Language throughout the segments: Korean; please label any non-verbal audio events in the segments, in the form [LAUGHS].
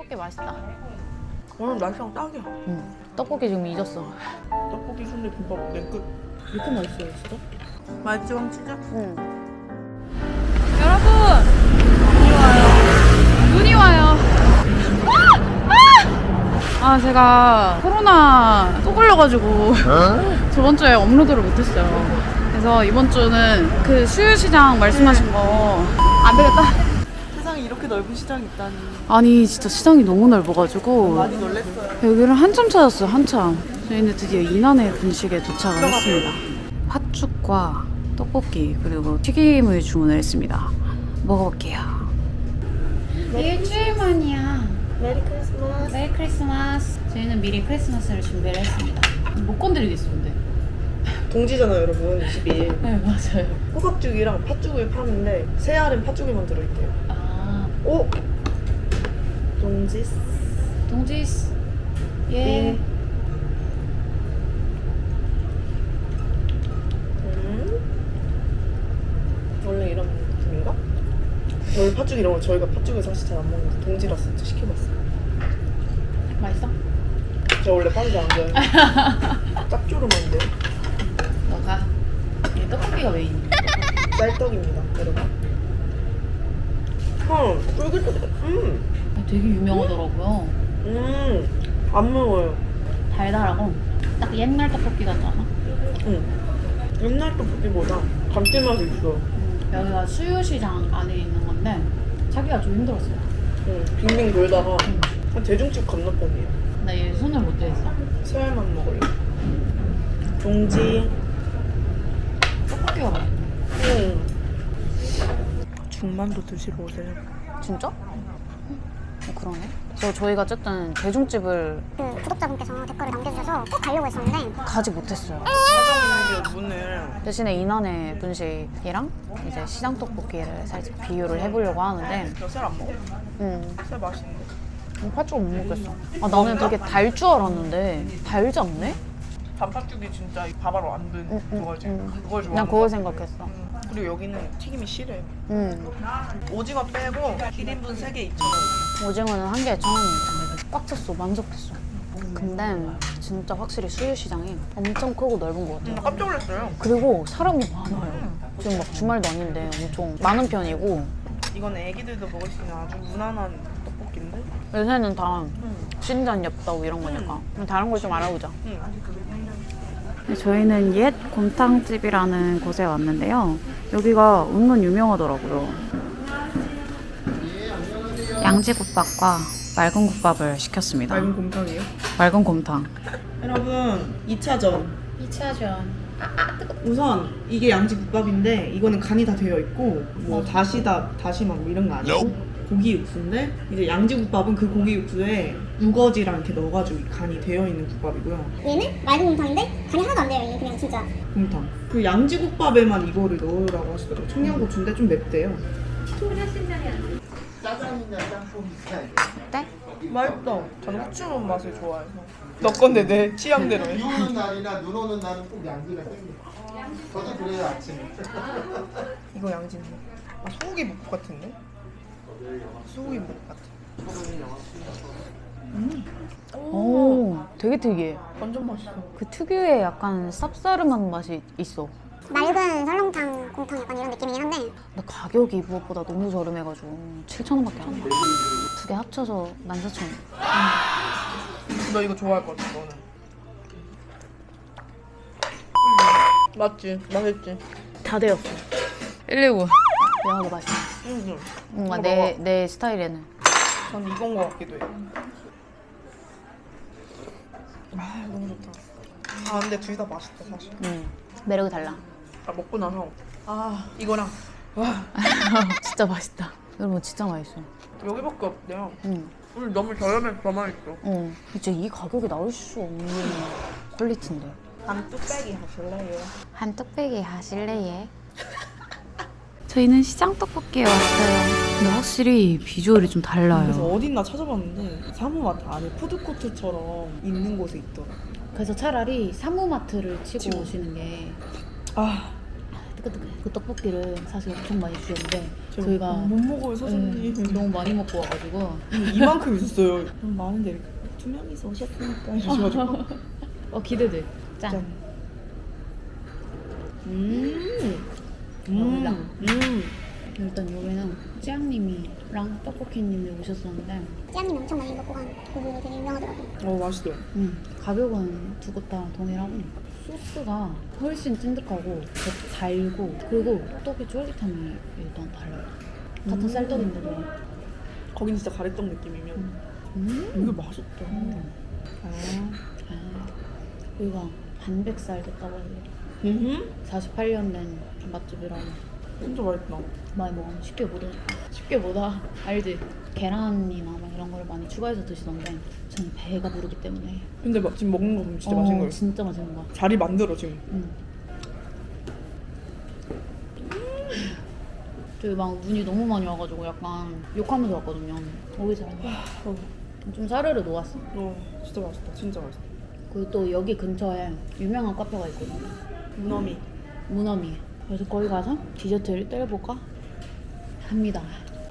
떡볶이 맛있다. 오늘 날씨랑 딱이야. 응. 떡볶이 지금 잊었어. 떡볶이 순대 김밥 냉끝. 이렇게 맛있어요, 진짜? 맛있지 왕치즈? 응. 여러분! 눈이 와요. 눈이 와요. 아, 제가 코로나 또 걸려가지고 [LAUGHS] 저번 주에 업로드를 못했어요. 그래서 이번 주는 그 수유시장 말씀하신 거 안 되겠다. 넓은 시장이 있다니. 아니 진짜 시장이 너무 넓어가지고 많이 놀랬어요. 여기를 한참 찾았어요 한참 저희는 드디어 이난의 분식에 도착을 했습니다 팥죽과 떡볶이 그리고 튀김을 주문을 했습니다 먹어볼게요 일주일 만이야 메리 크리스마스. 메리 크리스마스 저희는 미리 크리스마스를 준비를 했습니다 못 건드리겠어 근데 동지잖아요 여러분 22일. 네 맞아요 호박죽이랑 팥죽을 파는데 새 알은 팥죽에만 들어있대요. 아 오! 동지스. 동지스 예 음? 원래 이런 느낌인가? 원래 팥죽 이런 거 저희가 팥죽을 사실 잘 안 먹는데 동지라서 진짜 시켜봤어요. 맛있어? 저 원래 빵이 안 좋아해요. [LAUGHS] 짭조름한데 너가 이 떡볶이가 왜 있니? 쌀떡입니다, 여러분. 헐, 쫄깃쫄깃. 음, 되게 유명하더라고요 음, 안 먹어요. 달달하고 딱 옛날 떡볶이 같지 않아? 음. 옛날 떡볶이보다 감칠맛이 있어. 여기가 수유시장 안에 있는 건데 자기가 좀 힘들었어요. 음, 빙빙 돌다가 한 대중집 건너편이에요. 나얘 손을 못 대겠어. 새알만 먹을래. 동지. 떡볶이가 맛있네. 음. 중만두 드시러 오세요. 진짜? 어, 그러네. 저 저희가 어쨌든 대중집을 그 구독자분께서 댓글을 남겨주셔서 꼭 가려고 했었는데 가지 못했어요. 사장님이 문을 대신에 이난의 분식이랑 이제 시장 떡볶이를 살짝 비교를 해보려고 하는데, 쌀안 먹어. 음, 쌀 맛있는데. 팥죽을 못 먹겠어. 아 나는 되게 달 줄 알았는데 달지 않네? 단팥죽이 진짜 밥알로 안든 응, 응, 그거지. 응. 그걸 좋아. 난 그걸 생각했어. 그리고 여기는 튀김이 실해. 음, 오징어 빼고 1인분 3개 2,000원. 오징어는 한 개에 천 원입니다. 꽉 찼어, 만족했어. 근데 진짜 확실히 수유시장이 엄청 크고 넓은 것 같아요. 나 깜짝 놀랐어요. 그리고 사람이 많아요. 지금 막 주말도 아닌데 엄청 많은 편이고 이건 애기들도 먹을 수 있는 아주 무난한 떡볶이인데? 요새는 다 응. 신전 엽떡 이런 거니까 그럼 다른 걸 좀 알아보자. 응. 저희는 옛 곰탕집이라는 곳에 왔는데요. 여기가 은근 유명하더라고요. 양지국밥과 맑은 국밥을 시켰습니다. 맑은 곰탕이에요? 맑은 곰탕. 여러분 2차전 2차전. 우선 이게 양지국밥인데 이거는 간이 다 되어 있고 뭐 다시다 다시마 뭐 이런 거 아니고 고기 육수인데 이제 양지국밥은 그 고기 육수에 우거지랑 이렇게 넣어가지고 간이 되어 있는 국밥이고요. 얘는 맑은 곰탕인데 간이 하나도 안 돼요. 얘는 그냥 진짜 곰탕. 그 양지국밥에만 이거를 넣으라고 하시더라고 요. 청양고추인데 좀 맵대요. 어때? 맛있다. 저는 후추 맛을 좋아해서. 너 건데 내 취향대로 해. 비 오는 날이나 눈 오는 날은 꼭 양지가 땡겨. 저도 그래요 아침에. 이거 양지인데 아 소고기 묵 같은데? 소고기 묵 같아 오, 되게 특이해. 완전 맛있어 그 특유의 약간 쌉싸름한 맛이 있어. 맑은 설렁탕 곰탕 약간 이런 느낌이긴 한데 근데 가격이 무엇보다 너무 저렴해가지고 7,000원밖에 안 돼. 두개 합쳐서 14,000원. 너 이거 좋아할 것 같아 너는 음, 맞지? 맛있지? 다 되었어. 119. 영화도 맛있어. 응, 뭔가 이거 내, 먹어. 내 스타일에는. 전 이건 것 같기도 해. 아 너무 좋다. 아 근데 둘 다 맛있다 사실. 음, 매력이 달라. 아 먹고 나서 아 이거랑 와 [LAUGHS] 진짜 맛있다. 여러분 진짜 맛있어. 여기밖에 없대요. 음, 오늘 너무 저렴해서 더 맛있어. 어, 진짜 이 가격에 나올 수 없는 퀄리티인데. 반 뚝배기 하실래요? 한 뚝배기 하실래예? [LAUGHS] 저희는 시장 떡볶이에 왔어요. 근데 확실히 비주얼이 좀 그래서 달라요. 어딨나 찾아봤는데 사모마트 안에 푸드코트처럼 있는 곳에 있더라. 그래서 차라리 사무마트를 치고 치고. 오시는 게 아 뜨끈뜨끈. 그 떡볶이를 사실 엄청 많이 주셨는데 저희가 못 먹어요 사장님. 음, 너무 많이 먹고 와가지고 이만큼 있었어요. [LAUGHS] 너무 많은데 이렇게 두 명이서 오셨으니까 [LAUGHS] 이러셔가지고. 어 기대돼. 짠. 짠. 음. 먹을라. 음. 일단 여기는 찌양님이랑 떡볶이님이 오셨었는데 찌양님이 엄청 많이 먹고 간 고기 되게 유명하더라고요. 어 맛있어요. 음, 가격은 두 곳 다 동일하고 소스가 훨씬 찐득하고 더 달고 그리고 떡의 쫄깃함이 일단 달라요. 같은 음. 쌀떡인데도 거긴 진짜 가래떡 느낌이면 음. 이게 맛있다. 음. 아. 아, 여기가 반백살 됐다고 해요. 음. 48년 된 맛집이라고 진짜 맛있다. 많이 먹으면 쉽게 못 쉽게 못하 알지? 계란이나 막 이런 걸 많이 추가해서 드시던데 저는 배가 부르기 때문에 근데 막 지금 먹는 거 보면 진짜 어, 맛있는 거예요. 진짜 맛있는 거. 자리 만들어 지금. 음. 저희 막 눈이 너무 많이 와가지고 약간 욕하면서 왔거든요. 오기 전에 어, 좀 사르르 녹았어. 어, 진짜 맛있다. 진짜 맛있다. 그리고 또 여기 근처에 유명한 카페가 있거든요. 무너미. 무너미. 그래서 거기 가서 디저트를 때려볼까 합니다.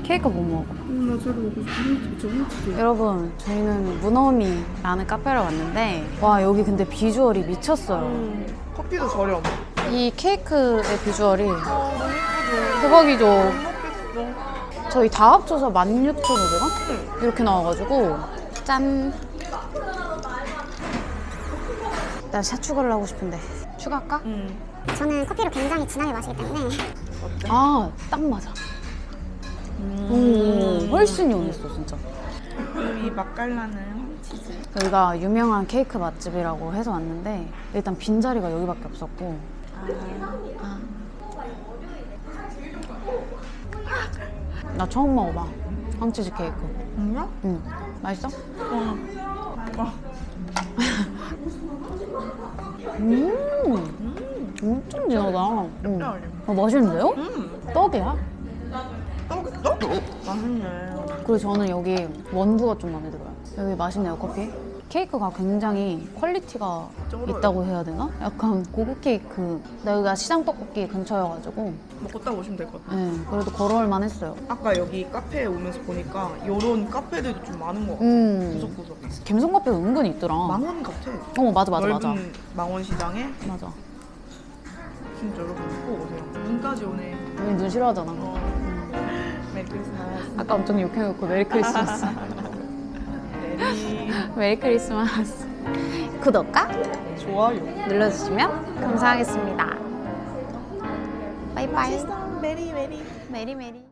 케이크 못 먹어. 나 저도 먹고 싶어. 저 훔치세요. 여러분, 저희는 무너미라는 카페를 왔는데 와 여기 근데 비주얼이 미쳤어요. 음, 커피도 저렴. 이 케이크의 비주얼이 대박이죠. 저희 다 합쳐서 16,500원? 이렇게 나와가지고 짠. 난샷 추가를 하고 싶은데 추가할까? 음. 저는 커피를 굉장히 진하게 마시기 때문에 아, 딱 맞아. 오, 훨씬 연했어 진짜. 이 맛깔나는 황치즈. 여기가 유명한 케이크 맛집이라고 해서 왔는데 일단 빈자리가 여기밖에 없었고 아. 나 처음 먹어봐 황치즈 케이크 뭔가? 응 맛있어? 어. 와. [LAUGHS] 음 엄청 진하다 응. 짭짤해. 어, 맛있는데요? 음. 떡이야? 떡? 떡? 맛있네. 그리고 저는 여기 원두가 좀 마음에 들어요 여기 맛있네요 커피 케이크가 굉장히 퀄리티가 쩔어요. 있다고 해야 되나? 약간 고급 케이크 나 여기가 시장 떡볶이 근처여가지고 먹고 딱 오시면 될 것 같아요. 네, 그래도 걸어올만 했어요 아까 여기 카페에 오면서 보니까 이런 카페들도 좀 많은 것 같아요. 음 구석구석. 갬성 카페 은근히 있더라 망원 같아. 어 맞아 맞아 넓은 맞아 망원시장에 맞아 진짜 여러분 꼭 오세요. 눈까지 오네. 우리 눈 싫어하잖아 어. [LAUGHS] 메리 크리스마스. 아까 엄청 욕해놓고 메리 크리스마스. [LAUGHS] [LAUGHS] 메리 크리스마스 구독과 좋아요. 눌러주시면 감사하겠습니다 바이바이 메리 메리. 메리 메리